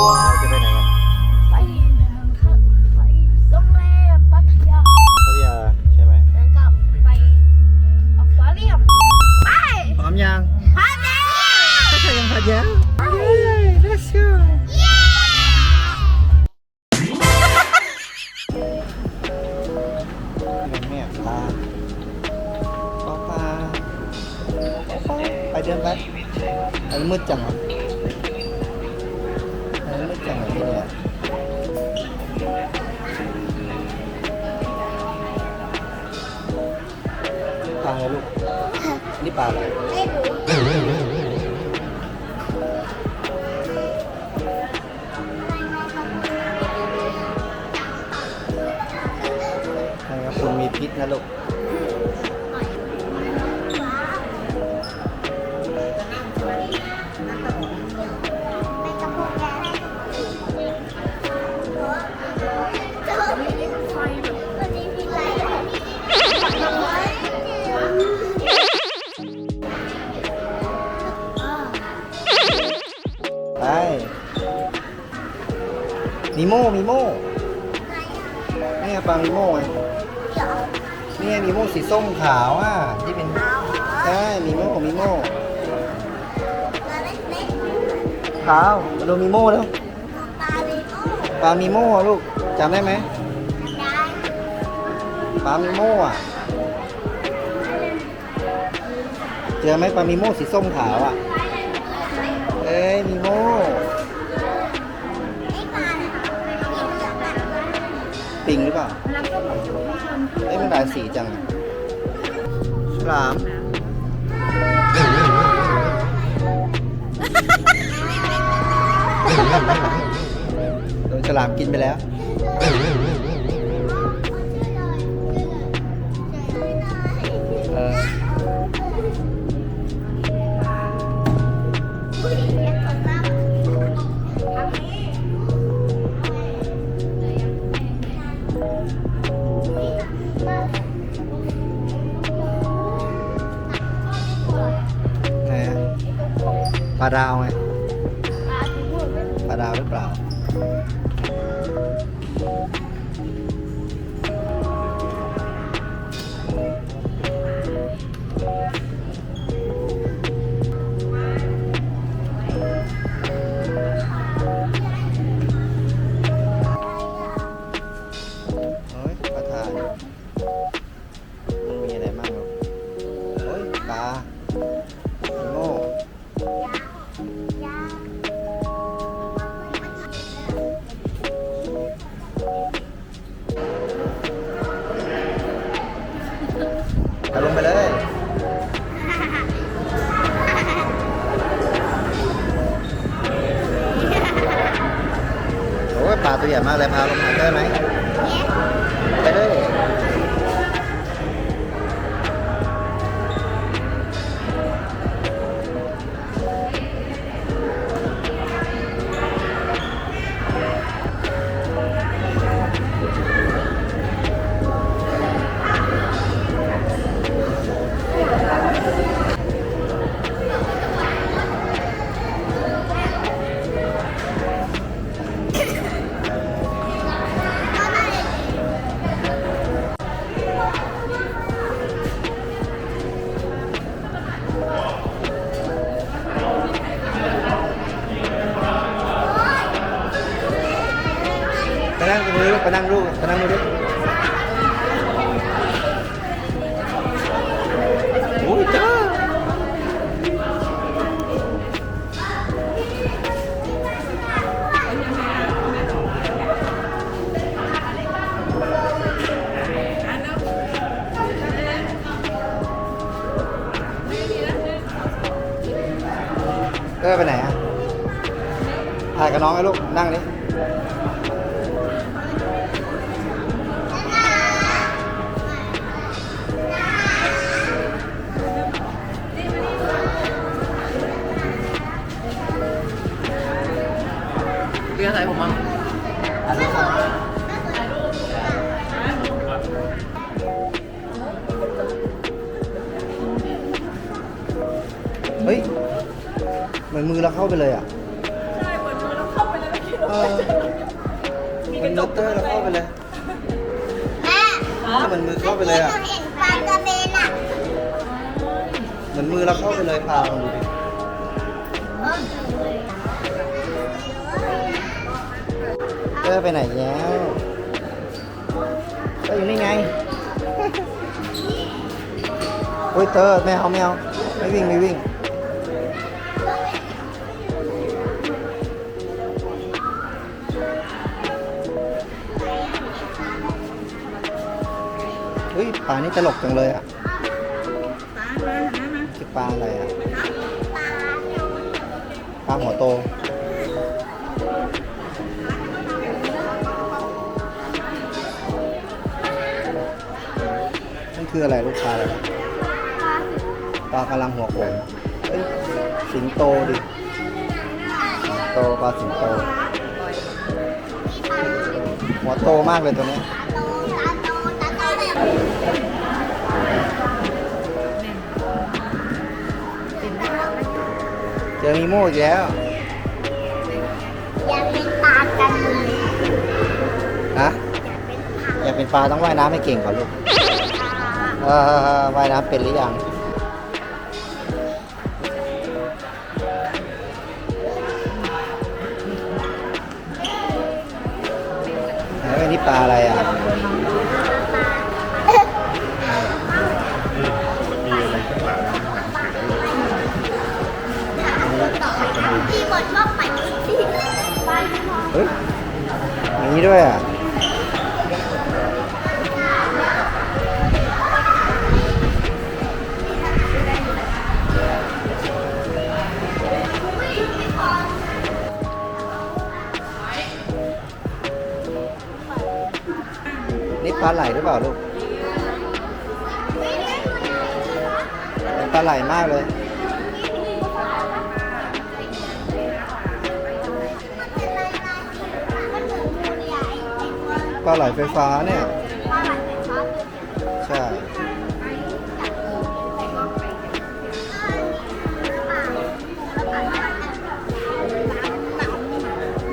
เราจะไปไหนกันไปไปโรงแรมพัทยาพัทยาใช่ไหมแล้วก็ไปอควาเรียมไปพร้อมยังพัทยาพัทยาพัทยา let's go แม่ปลาปลาปลาไปเดินไปอันนี้มืดจังวะอัน นี้มืดจังเลย โม่มีโม่นี่ไงปลามีโม่ไงนี่ไงมีโม่สีส้มขาวอะที่เป็นใช่มีโม่มีโม่ขาวมาดูมีโม่แล้วปลามีโม่อะลูกจำได้ไหมปลามีโม่อะเจอไหมปลามีโม่สีส้มขาวอะเอ้ยมีโม่ ปิงหรือเปล่าเอ้ยมันหลายสีจังอะฉลามโดนฉลามกินไปแล้ว ดาวไงปลาดาวหรือเปล่า ตัวใหญ่มากเลยพาลงมาได้ไหมไปเลย ถ่ายกับน้องไอ้ลูก นั่งนี่เรียกอะไรผมมั้งเฮ้ย เหมือนมือเราเข้าไปเลยอะ มันมือเตอร์แล้วเข้าไปเลยแม่ถ้ามันมือเข้าไปเลยอะ เห็นปลากระเบนอะเหมือนมือเราเข้าไปเลยพาลองดูดิเตอร์ไปไหนแล้วเตอร์อยู่นี่ไงโอ้ยเตอร์ไม่เอาไม่เอาไม่วิ่งไม่วิ่ง ลานี่ตลกจังเลยอะคือปลาอะไรอะปลาหัวโตนั่นคืออะไรลูกปลาอะไรปลากำลังหัวโขนเอ้ยสิงโตดิสิงโตปลาสิงโตหัวโตมากเลยตัวนี้ มีโม่อีกแล้วอยากเป็นปลากันเลยฮะอยากเป็นปลาต้องว่ายน้ำให้เก่งก่อนลูกเออว่ายน้ำเป็นหรือยังเฮ้ยนี่ปลาอะไรอะ อเฮ้ยอย่างนี้ด้วยอะนี่ปลาไหลหรือเปล่าลูกปลาไหลมากเลย ลาไหลไฟฟ้าเนี่ย ปลาไหลไฟฟ้าใช่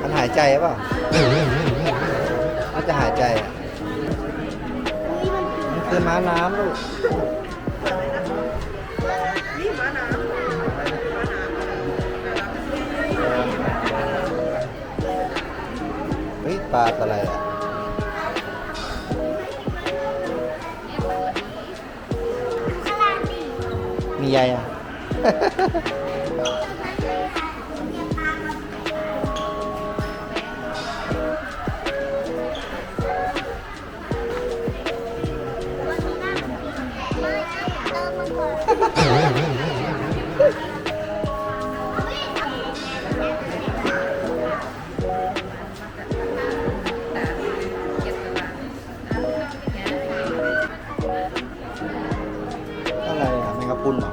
มันหายใจเปล่ามันจะหายใจอะมันคือม้าน้ำลูก เฮ้ยปลาอะไรอะ มีใยอะอะไรอะแมงกะพรุนเหรอ